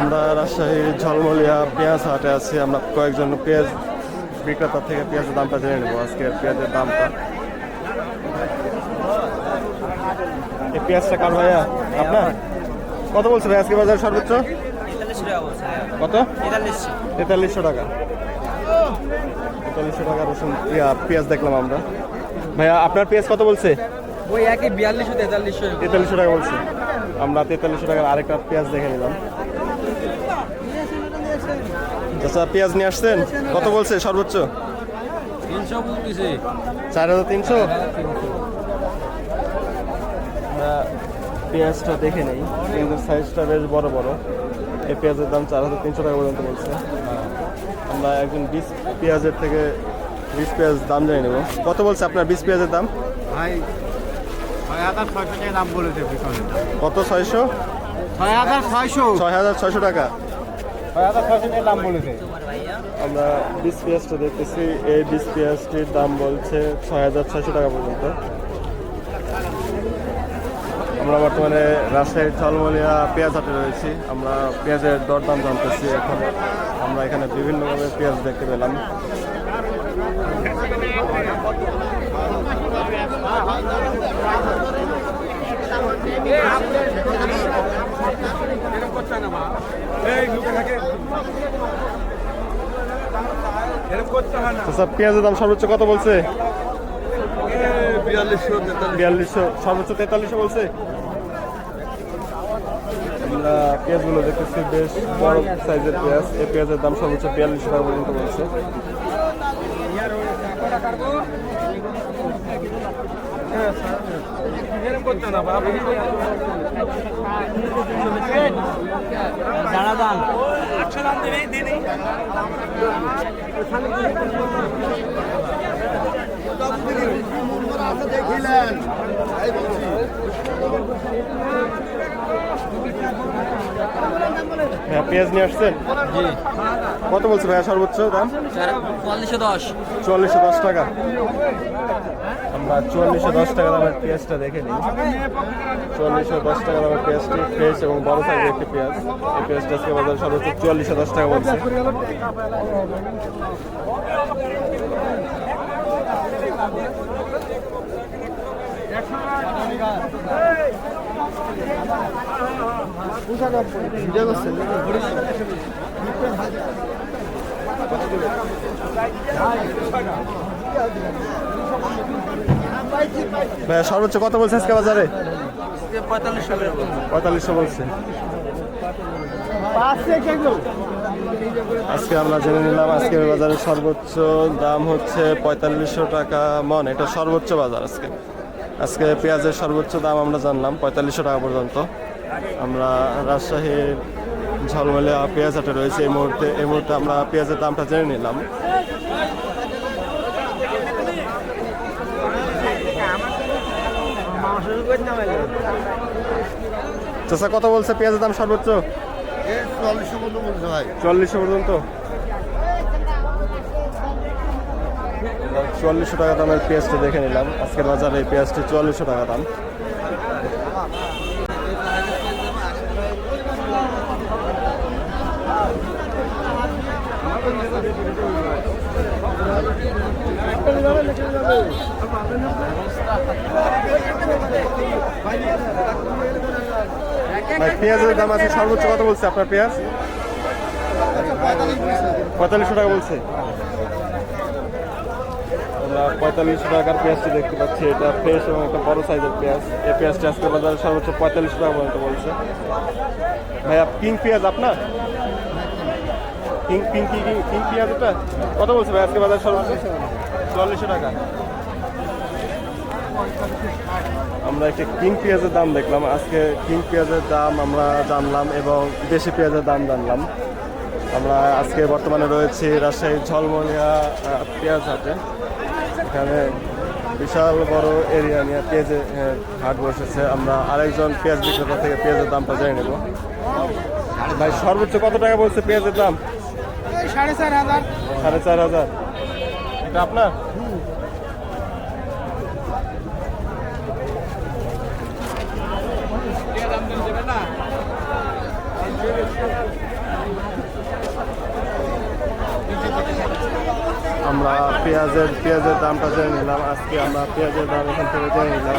আমরা রাজশাহীর ঝলমলিয়া পেঁয়াজ হাটে আছি। আমরা কয়েকজন পেঁয়াজ বিক্রেতা থেকে পেঁয়াজের দামটা জেনে নেব। আজকে পেঁয়াজের দামটা। এই পেঁয়াজটা কার ভাইয়া? আপনার? কত বলছে ভাই আজকে বাজার সর্বোচ্চ? কত? তেতাল্লিশশো টাকা। তেতাল্লিশশো টাকা রসুন পেঁয়াজ দেখলাম আমরা। ভাইয়া আপনার পেঁয়াজ কত বলছে? ওই একই বিয়াল্লিশশো তেতাল্লিশশো তেতাল্লিশশো টাকা বলছে। আমরা তেতাল্লিশশো টাকার আরেকটা পেঁয়াজ দেখে নিলাম। আচ্ছা পেঁয়াজ নিয়ে আসছেন? কত বলছে সর্বোচ্চ? চার হাজার তিনশো? আমরা পেঁয়াজটা দেখে নেই। পেঁয়াজের সাইজটা বেশ বড় বড়। এই পেঁয়াজের দাম চার হাজার তিনশো টাকা পর্যন্ত বলছে। আমরা একজন বিশ পেঁয়াজের থেকে বিশ পেঁয়াজ দাম জেনে নেব। কত বলছে আপনার বিশ পেঁয়াজের দাম? ভাই ছয় হাজার ছয়শো দাম বলেছে কত ছয়শো? ছয় হাজার ছয়শো। ছয় হাজার ছয়শো টাকা। আমরা বিশ পেঁয়াজটা দেখতেছি, এই বিশ পেঁয়াজটির দাম বলছে ছয় হাজার ছয়শো টাকা পর্যন্ত। আমরা বর্তমানে রাজশাহীর ঝলমলিয়া পেঁয়াজ হাটে রয়েছি। আমরা পেঁয়াজের দরদাম জানতেছি এখন। আমরা এখানে বিভিন্নভাবে পেঁয়াজ দেখতে পেলাম। তো পেঁয়াজের দাম সর্বোচ্চ কত বলছে? সর্বোচ্চ বলছে? আমরা পেঁয়াজগুলো বেশ বড় সাইজের পেঁয়াজ। এই পেঁয়াজের দাম সর্বোচ্চ বিয়াল্লিশশো টাকা পর্যন্ত বলছে। দাঁড়া দান হ্যাঁ পেঁয়াজ নিয়ে আসছেন? জি। কত বলছে ভাইয়া সর্বোচ্চ দাম? চুয়াল্লিশশো দশ। চুয়াল্লিশশো দশ টাকা। আমরা চুয়াল্লিশশো দশ টাকা দামের পেঁয়াজটা দেখে নিই। চুয়াল্লিশশো দশ টাকা দামের পেঁয়াজটি ফ্রেশ এবং বড় সাইজের একটি পেঁয়াজ। এই পেঁয়াজটা আজকে বাজার সর্বোচ্চ চুয়াল্লিশশো দশ টাকা বলছে। সর্বোচ্চ কত বলছে আজকে বাজারে? পঁয়তাল্লিশশো বলছে। আজকে আমরা জেনে নিলাম আজকের বাজারের সর্বোচ্চ দাম হচ্ছে পঁয়তাল্লিশশো টাকা মন। এটা সর্বোচ্চ বাজার আজকে। আজকে পেঁয়াজের সর্বোচ্চ দাম আমরা জানলাম পঁয়তাল্লিশশো টাকা পর্যন্ত। আমরা রাজশাহীর ঝলমলে পেঁয়াজ হাটে রয়েছে। এই মুহূর্তে এই মুহূর্তে আমরা পেঁয়াজের দামটা জেনে নিলাম। চাষা কত বলছে পেঁয়াজের দাম সর্বোচ্চ? বলছে ভাই। চুয়াল্লিশশো পর্যন্ত। চুয়াল্লিশশো টাকা দামের পেঁয়াজটা দেখে নিলাম। আজকের বাজারে এই পেঁয়াজটি চুয়াল্লিশশো টাকা দাম। পেঁয়াজের দাম আছে সর্বোচ্চ কত বলছে আপনার পেঁয়াজ? পঁয়তাল্লিশশো টাকা বলছে। আমরা পঁয়তাল্লিশ টাকার পেঁয়াজটি দেখতে পাচ্ছি। এটা ফ্রেশ এবং একটা বড় সাইজের পেঁয়াজ। এই পেঁয়াজটি আজকে বাজারে সর্বোচ্চ পঁয়তাল্লিশ টাকা পর্যন্ত বলছে। ভাইয়া পিঙ্ক পেঁয়াজ আপনার? পিঙ্ক পিঙ্ক পিঙ্ক পেঁয়াজ এটা? কত বলছে ভাই আজকে বাজার সর্বোচ্চ? চুয়াল্লিশশো টাকা। আমরা একটা কিং পেঁয়াজের দাম দেখলাম। আজকে কিং পেঁয়াজের দাম আমরা জানলাম এবং দেশি পেঁয়াজের দাম জানলাম। আমরা আজকে বর্তমানে রয়েছি রাজশাহী ঝলমলিয়া পেঁয়াজ হাটে। এখানে বিশাল বড় এরিয়া নিয়ে পেঁয়াজে হাট বসেছে। আমরা আরেকজন পেঁয়াজ বিক্রেতা থেকে পেঁয়াজের দামটা জেনে নেব। ভাই সর্বোচ্চ কত টাকা বলছে পেঁয়াজের দাম? সাড়ে চার হাজার। সাড়ে চার হাজার। এটা আপনার? আমরা পেঁয়াজের পেঁয়াজের দামটা জেনে নিলাম। আজকে আমরা পেঁয়াজের দাম এখান থেকে জেনে নিলাম।